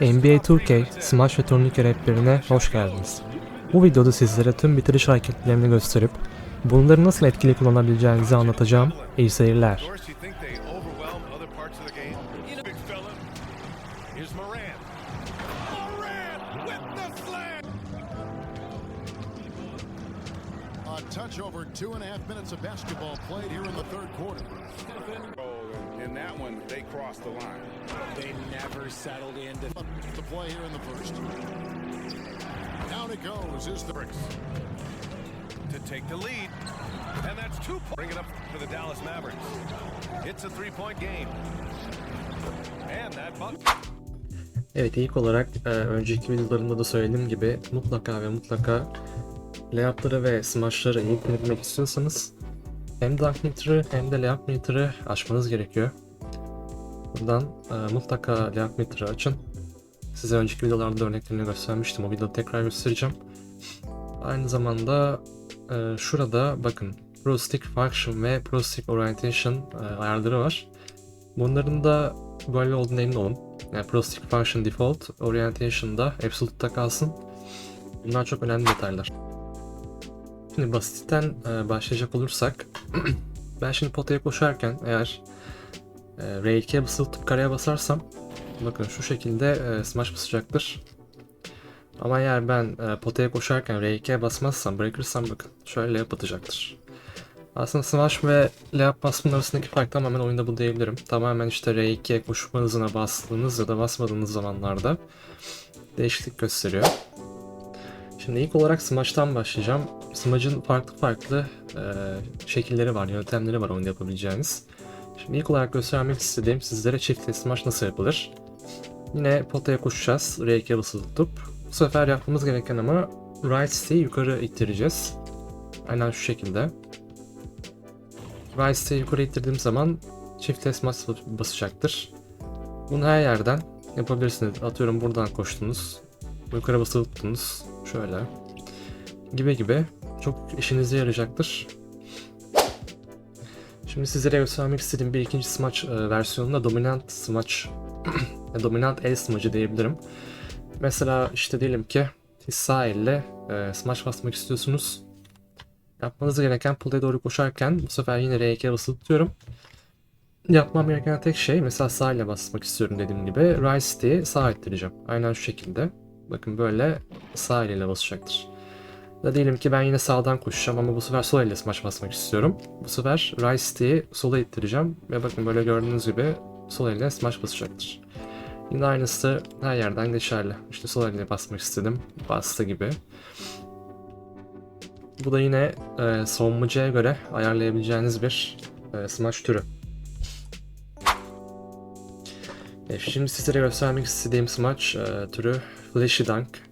NBA 2K Smash ve turnike raplerine hoş geldiniz. Bu videoda sizlere tüm bitiriş hareketlerini gösterip bunları nasıl etkili kullanabileceğinizi anlatacağım. İyi seyirler. Touch over two and a half minutes of basketball played here in the third quarter. İn that one, they crossed the line. They never settled into To play here in the first. Down it goes. Is the Bricks to take the lead. And that's two points. Bring it up for the Dallas Mavericks. It's a three-point game. And that buck. Evet ilk olarak e, önceki videolarımda da söylediğim gibi mutlaka ve mutlaka layup'ları ve smash'ları iyi kullanabilmek istiyorsanız hem dunk meter'ı hem de layup meter'ı açmanız gerekiyor. Buradan e, mutlaka layup meter'ı açın. Size önceki videolarda da örneklerini göstermiştim. O videoda tekrar göstereceğim. Aynı zamanda e, şurada bakın Pro Stick Function ve Pro Stick Orientation e, ayarları var. Bunların da böyle olduğuna emin olun. Yani Pro Stick Function Default, Orientation'da Absolute'da kalsın. Bunlar çok önemli detaylar. Şimdi basitten e, başlayacak olursak ben şimdi potaya koşarken eğer e, R2'ye basılı tutup kareye basarsam bakın şu şekilde e, smash basacaktır. Ama eğer ben e, potaya koşarken R2'ye basmazsam, bırakırsam bakın şöyle yap atacaktır. Aslında smash ve layup basmanın arasındaki fark tamamen oyunda bu diyebilirim. Tamamen işte R2'ye koşma hızına bastığınız ya da basmadığınız zamanlarda değişiklik gösteriyor. Şimdi ilk olarak smash'tan başlayacağım. Smash'ın farklı farklı e, şekilleri var, yöntemleri var oyunda yapabileceğiniz. Şimdi ilk olarak göstermek istediğim sizlere çift smash nasıl yapılır. Yine potaya koşacağız. R2'ye basılı tutup. Bu sefer yapmamız gereken ama right stick'i yukarı ittireceğiz. Aynen şu şekilde. Right stick'i yukarı ittirdiğim zaman çift mas basacaktır. Bunu her yerden yapabilirsiniz. Atıyorum buradan koştunuz. Yukarı basılı tuttunuz. Şöyle. Gibi gibi. Çok işinize yarayacaktır. Şimdi sizlere göstermek istediğim bir ikinci smaç e, versiyonunda dominant smaç dominant el smacı diyebilirim. Mesela işte diyelim ki sağ elle e, smaç basmak istiyorsunuz. Yapmanız gereken potaya doğru koşarken bu sefer yine R2'ye basılı tutuyorum. Yapmam gereken tek şey mesela sağ ile basmak istiyorum dediğim gibi right stick'i sağ ettireceğim. Aynen şu şekilde. Bakın böyle sağ ile basacaktır. Da diyelim ki ben yine sağdan koşacağım ama bu sefer sol elle smaç basmak istiyorum. Bu sefer right stick'i sola ittireceğim ve bakın böyle gördüğünüz gibi sol elle smaç basacaktır. Yine aynısı her yerden geçerli. İşte sol elle basmak istedim. Bastı gibi. Bu da yine e, savunmacıya göre ayarlayabileceğiniz bir e, smash türü. E, şimdi sizlere göstermek istediğim smash e, türü Flashy Dunk.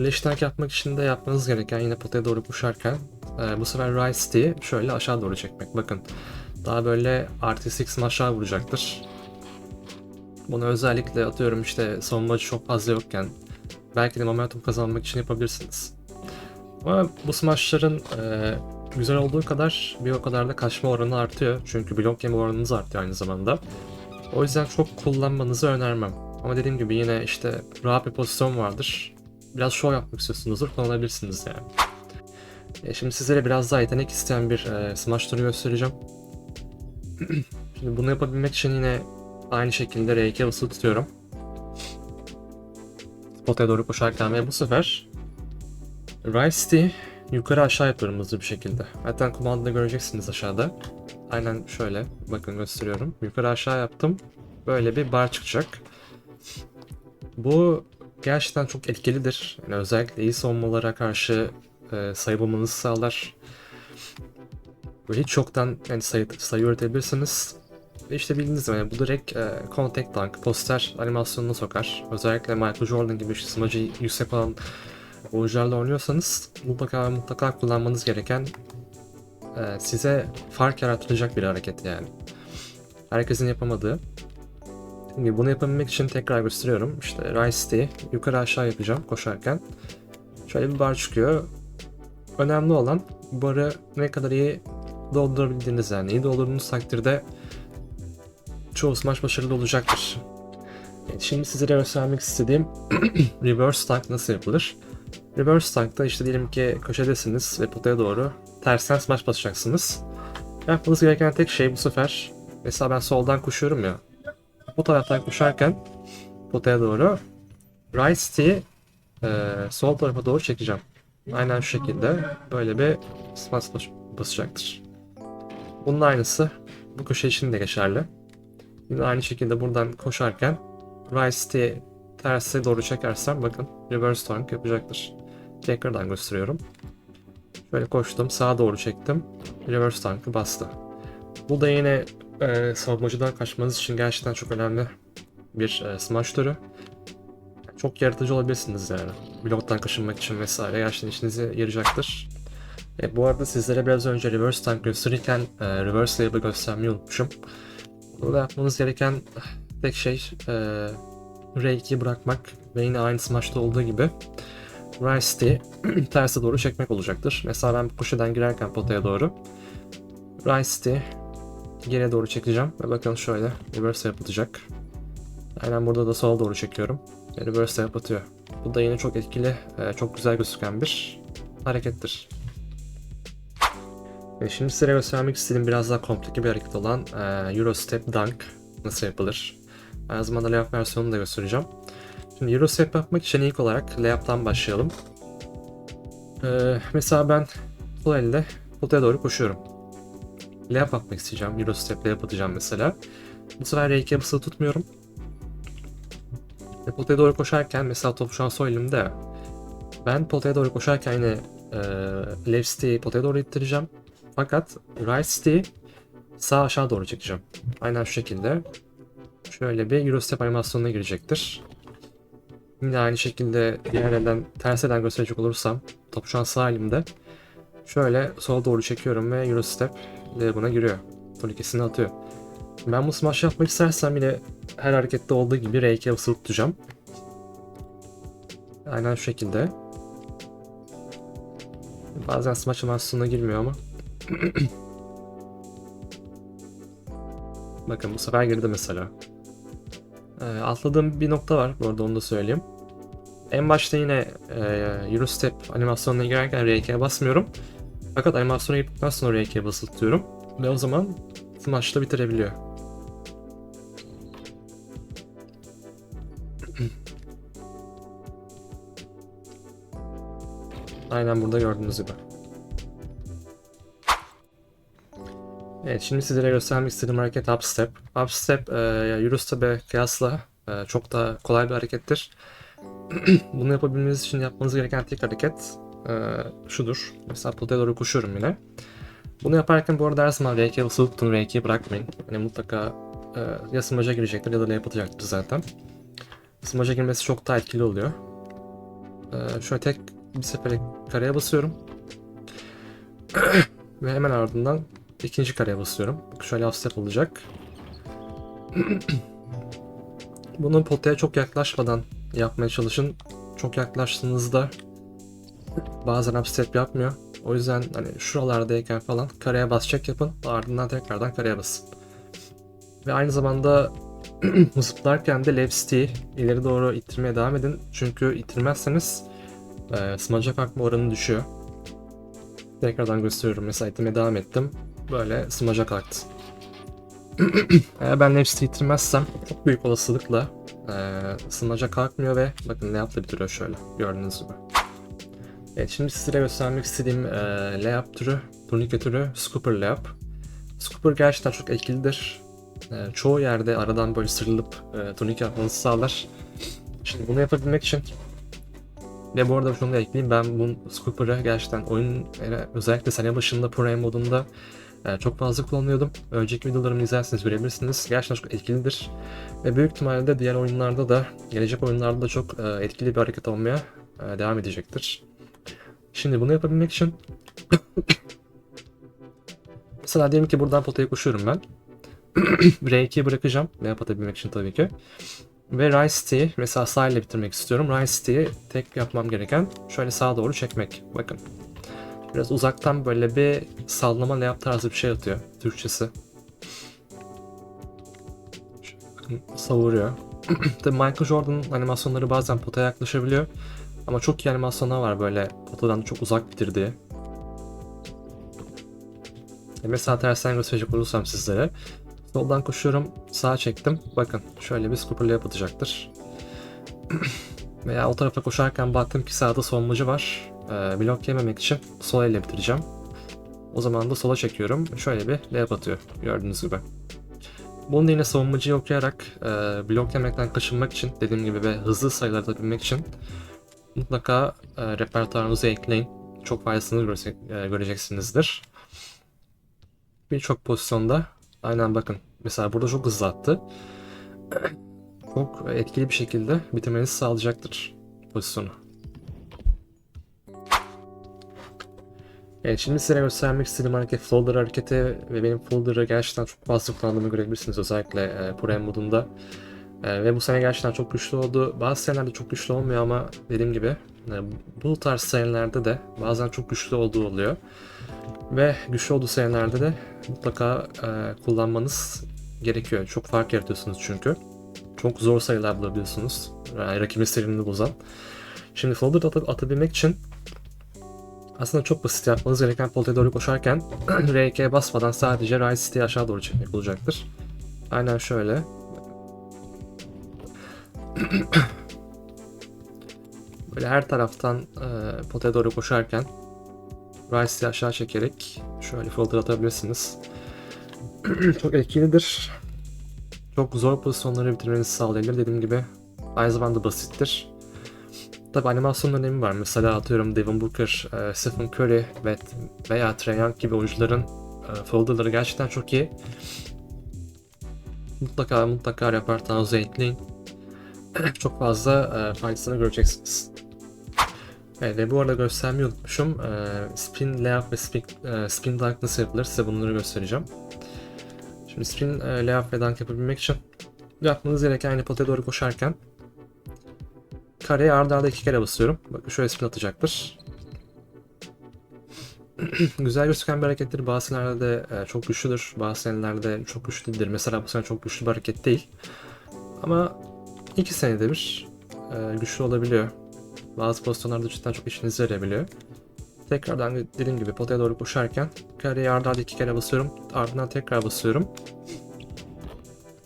Flash Dunk yapmak için de yapmanız gereken yine potaya doğru koşarken e, bu sefer right stick'i şöyle aşağı doğru çekmek. Bakın daha böyle artistik smash'a vuracaktır. Bunu özellikle atıyorum işte savunmacı çok fazla yokken belki de momentum kazanmak için yapabilirsiniz. Ama bu smashların e, güzel olduğu kadar bir o kadar da kaçma oranı artıyor. Çünkü blok yeme oranınız artıyor aynı zamanda. O yüzden çok kullanmanızı önermem. Ama dediğim gibi yine işte rahat bir pozisyon vardır. Biraz show yapmak istiyorsunuzdur kullanabilirsiniz yani. E, şimdi sizlere biraz daha yetenek isteyen bir e, smash türü göstereceğim. şimdi bunu yapabilmek için yine aynı şekilde R2 basılı tutuyorum. Potaya doğru koşarken ve bu sefer right stick yukarı aşağı yapıyorum hızlı bir şekilde. Zaten kumandada göreceksiniz aşağıda. Aynen şöyle. Bakın gösteriyorum. Yukarı aşağı yaptım. Böyle bir bar çıkacak. Bu gerçekten çok etkilidir. Yani özellikle iyi savunmalara karşı e, sayı bulmanızı sağlar. Böyle hiç çoktan yani sayı, sayı üretebilirsiniz. Ve işte bildiğiniz gibi yani bu direkt e, contact dunk, poster animasyonuna sokar. Özellikle Michael Jordan gibi işte smacı yüksek olan oyuncularla oynuyorsanız mutlaka mutlaka kullanmanız gereken e, size fark yaratılacak bir hareket yani. Herkesin yapamadığı. Şimdi bunu yapabilmek için tekrar gösteriyorum. İşte right stick'i yukarı aşağı yapacağım koşarken. Şöyle bir bar çıkıyor. Önemli olan barı ne kadar iyi doldurabildiğiniz yani. İyi doldurduğunuz takdirde çoğu smash başarılı olacaktır. Evet, şimdi sizlere göstermek istediğim reverse tank nasıl yapılır? Reverse tankta işte diyelim ki köşedesiniz ve potaya doğru tersten smash basacaksınız. Yapmanız gereken tek şey bu sefer mesela ben soldan koşuyorum ya. Bu taraftan koşarken potaya doğru right stick'i e, sol tarafa doğru çekeceğim. Aynen şu şekilde böyle bir smash bas- basacaktır. Bunun aynısı bu köşe için de geçerli. Yine aynı şekilde buradan koşarken right stick'i terse doğru çekersem bakın reverse tank yapacaktır. Tekrardan gösteriyorum. Şöyle koştum sağa doğru çektim. Reverse tankı bastı. Bu da yine e, savunmacıdan kaçmanız için gerçekten çok önemli bir e, smash türü. Çok yaratıcı olabilirsiniz yani. Bloktan kaçınmak için vesaire gerçekten işinize yarayacaktır. E, bu arada sizlere biraz önce reverse tank gösterirken e, reverse label göstermeyi unutmuşum. Burada yapmanız gereken tek şey e, R2'yi bırakmak ve yine aynı Smash'ta olduğu gibi Rice'yi terse doğru çekmek olacaktır. Mesela ben köşeden girerken potaya doğru Rice'yi geriye doğru çekeceğim ve bakın şöyle reverse yapılacak. Aynen burada da sola doğru çekiyorum. Ve reverse yapatıyor. Bu da yine çok etkili, e, çok güzel gözüken bir harekettir. Ve şimdi size göstermek istediğim biraz daha komplike bir hareket olan e, Euro Step Dunk nasıl yapılır. Aynı zamanda layup versiyonunu da göstereceğim. Şimdi Euro Step yapmak için ilk olarak layup'tan başlayalım. E, mesela ben sol elde potaya doğru koşuyorum. Layup yapmak isteyeceğim. Euro Step layup atacağım mesela. Bu sefer R2'ye basılı tutmuyorum. Ve potaya doğru koşarken mesela top şu an sol elimde. Ben potaya doğru koşarken yine e, left stick'i potaya doğru ittireceğim. Fakat right stick'i sağ aşağı doğru çekeceğim. Aynen şu şekilde. Şöyle bir Eurostep animasyonuna girecektir. Yine aynı şekilde diğer elden ters elden gösterecek olursam top şu an sağ elimde. Şöyle sola doğru çekiyorum ve Eurostep ile buna giriyor. Turnikesini atıyor. Ben bu smash yapmak istersem yine her harekette olduğu gibi R2'ye basılı tutacağım. Aynen şu şekilde. Bazen smash animasyonuna girmiyor ama. Bakın bu sefer girdi mesela. Ee, atladığım bir nokta var bu arada onu da söyleyeyim. En başta yine e, Eurostep animasyonuna girerken R2'ye basmıyorum. Fakat animasyona girdikten sonra R2'ye basılı tutuyorum. Ve o zaman Smash'ta bitirebiliyor. Aynen burada gördüğünüz gibi. Evet şimdi sizlere göstermek istediğim hareket upstep. Upstep e, Eurostep'e kıyasla e, çok daha kolay bir harekettir. Bunu yapabilmeniz için yapmanız gereken tek hareket e, şudur. Mesela potaya doğru koşuyorum yine. Bunu yaparken bu arada her zaman R2'ye basılı tutun, R2'yi bırakmayın. Yani mutlaka e, ya smaca girecektir ya da layup atacaktır zaten. Smaca girmesi çok daha etkili oluyor. E, şöyle tek bir sefere kareye basıyorum. Ve hemen ardından ikinci kareye basıyorum. Şöyle half olacak. Bunu potaya çok yaklaşmadan yapmaya çalışın. Çok yaklaştığınızda bazen half step yapmıyor. O yüzden hani şuralardayken falan kareye basacak yapın. Ardından tekrardan kareye basın. Ve aynı zamanda zıplarken de left ileri doğru ittirmeye devam edin. Çünkü ittirmezseniz e, smaca kalkma oranı düşüyor. Tekrardan gösteriyorum. Mesela ittirmeye devam ettim. Böyle smaca kalktı. Eğer ben left stick'i ittirmezsem çok büyük olasılıkla e, smaca kalkmıyor ve bakın ne yaptı bitiriyor şöyle gördüğünüz gibi. Evet şimdi size göstermek istediğim e, layup türü, turnike türü Scooper layup. Scooper gerçekten çok etkilidir. E, çoğu yerde aradan böyle sıyrılıp e, turnike yapmanızı sağlar. Şimdi bunu yapabilmek için ve bu arada şunu da ekleyeyim ben bu Scooper'ı gerçekten oyun özellikle sene başında Pro modunda e, çok fazla kullanıyordum. Önceki videolarımı izlerseniz görebilirsiniz. Gerçekten çok etkilidir. Ve büyük ihtimalle diğer oyunlarda da, gelecek oyunlarda da çok e, etkili bir hareket olmaya e, devam edecektir. Şimdi bunu yapabilmek için mesela diyelim ki buradan potaya koşuyorum ben. R2'yi bırakacağım layup atabilmek için tabii ki. Ve Rice Tea'yi mesela sağ ile bitirmek istiyorum. Rice Tea'yi tek yapmam gereken şöyle sağa doğru çekmek. Bakın. Biraz uzaktan böyle bir sallama layup tarzı bir şey atıyor Türkçesi. Bakın savuruyor. Tabii Michael Jordan animasyonları bazen potaya yaklaşabiliyor. Ama çok iyi animasyonlar var böyle potadan çok uzak bitirdiği. E mesela tersten gösterecek olursam sizlere. Soldan koşuyorum, sağa çektim. Bakın şöyle bir scooper layup atacaktır. Veya o tarafa koşarken baktım ki sağda savunmacı var. Ee, blok yememek için sol elle bitireceğim. O zaman da sola çekiyorum. Şöyle bir layup atıyor gördüğünüz gibi. Bunu yine savunmacıyı okuyarak e, blok yemekten kaçınmak için dediğim gibi ve hızlı sayılar atabilmek için mutlaka e, repertuarınıza ekleyin. Çok faydasını görecek, e, göreceksinizdir. Birçok pozisyonda aynen bakın mesela burada çok hızlı attı. çok etkili bir şekilde bitirmenizi sağlayacaktır pozisyonu. Evet şimdi size göstermek istediğim hareket floater hareketi ve benim floater'ı gerçekten çok fazla kullandığımı görebilirsiniz özellikle e, Pro modunda. E, ve bu sene gerçekten çok güçlü oldu. Bazı senelerde çok güçlü olmuyor ama dediğim gibi e, bu tarz senelerde de bazen çok güçlü olduğu oluyor. Ve güçlü olduğu senelerde de mutlaka e, kullanmanız gerekiyor. Çok fark yaratıyorsunuz çünkü. Çok zor sayılar bulabiliyorsunuz. Yani rakibin serilerini bozan. Şimdi floater at atabilmek için aslında çok basit yapmanız gereken potaya doğru koşarken R2'ye basmadan sadece right stick'i aşağı doğru çekmek olacaktır. Aynen şöyle. Böyle her taraftan e, potaya doğru koşarken stick'i aşağı çekerek şöyle floater atabilirsiniz. çok etkilidir. Çok zor pozisyonları bitirmenizi sağlayabilir dediğim gibi. Aynı zamanda basittir. Tabi animasyon önemi var. Mesela atıyorum Devin Booker, e, Stephen Curry ve veya Trae Young gibi oyuncuların e, folderları gerçekten çok iyi. Mutlaka mutlaka repertuarınıza ekleyin. Çok fazla e, faydasını göreceksiniz. Evet, ve bu arada göstermeyi unutmuşum. E, spin layup ve spin, e, spin dunk nasıl yapılır size bunları göstereceğim. Şimdi spin e, layup ve dunk yapabilmek için yapmanız gereken aynı potaya doğru koşarken kareye arda arda iki kere basıyorum. Bakın şöyle spin atacaktır. Güzel gözüken bir harekettir. Bazı senelerde e, çok güçlüdür. Bazı senelerde çok güçlü değildir. Mesela bu sene çok güçlü bir hareket değil. Ama iki senede bir e, güçlü olabiliyor. Bazı pozisyonlarda cidden çok işinize yarayabiliyor. Tekrardan dediğim gibi potaya doğru koşarken kareye arda arda iki kere basıyorum. Ardından tekrar basıyorum.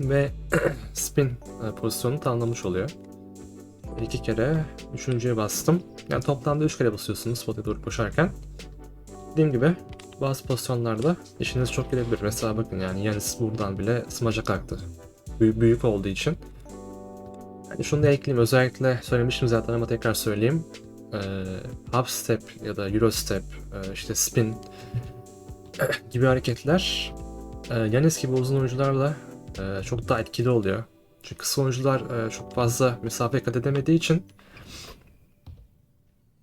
Ve spin e, pozisyonu tamamlamış oluyor. İki kere, üçüncüye bastım. Yani toplamda üç kere basıyorsunuz potaya doğru koşarken. Dediğim gibi bazı pozisyonlarda işiniz çok gelebilir. Mesela bakın yani Yanis buradan bile smaca kalktı. Büyük, büyük olduğu için. Yani şunu da ekleyeyim. Özellikle söylemiştim zaten ama tekrar söyleyeyim. Ee, hop step ya da euro step, e, işte spin gibi hareketler e, Yanis gibi uzun oyuncularla e, çok daha etkili oluyor. Çünkü kısa oyuncular e, çok fazla mesafe kat edemediği için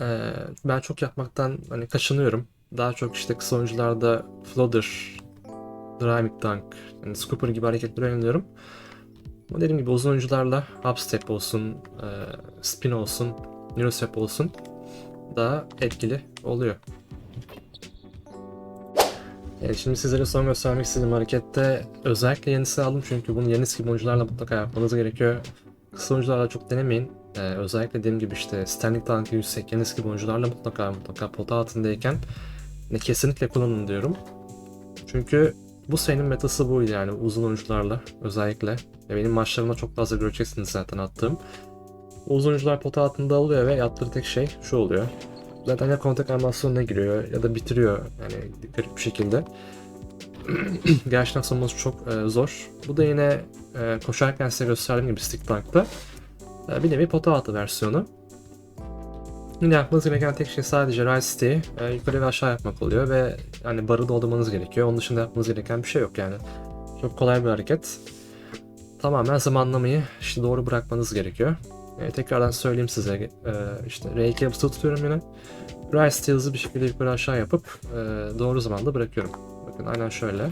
e, ben çok yapmaktan hani kaçınıyorum. Daha çok işte kısa oyuncularda floater, dynamic dunk, yani scooper gibi hareketler öğreniyorum. Ama dediğim gibi uzun oyuncularla hop step olsun, e, spin olsun, euro step olsun daha etkili oluyor. Evet, şimdi sizlere son göstermek istediğim harekette özellikle yenisi aldım çünkü bunu yenisi gibi oyuncularla mutlaka yapmanız gerekiyor. Kısa oyuncularla çok denemeyin. Ee, özellikle dediğim gibi işte standing tankı yüksek yenisi gibi oyuncularla mutlaka mutlaka pota altındayken ne kesinlikle kullanın diyorum. Çünkü bu senin metası buydu yani uzun oyuncularla özellikle. Ve benim maçlarımda çok fazla göreceksiniz zaten attığım. Uzun oyuncular pota altında oluyor ve yaptığı tek şey şu oluyor zaten ya kontak animasyonuna giriyor ya da bitiriyor yani garip bir şekilde. Gerçekten savunması çok e, zor. Bu da yine e, koşarken size gösterdiğim gibi Stick Tank'ta e, bir nevi pota altı versiyonu. Yine yapmanız gereken tek şey sadece right stick'i e, yukarı ve aşağı yapmak oluyor ve yani barı doldurmanız gerekiyor. Onun dışında yapmanız gereken bir şey yok yani. Çok kolay bir hareket. Tamamen zamanlamayı işte doğru bırakmanız gerekiyor. E, tekrardan söyleyeyim size. E, işte R2'ye basılı tutuyorum yine. Rise hızlı bir şekilde yukarı aşağı yapıp e, doğru zamanda bırakıyorum. Bakın aynen şöyle.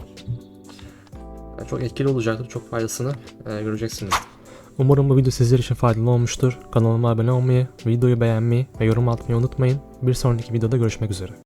Yani çok etkili olacaktır. Çok faydasını e, göreceksiniz. Umarım bu video sizler için faydalı olmuştur. Kanalıma abone olmayı, videoyu beğenmeyi ve yorum atmayı unutmayın. Bir sonraki videoda görüşmek üzere.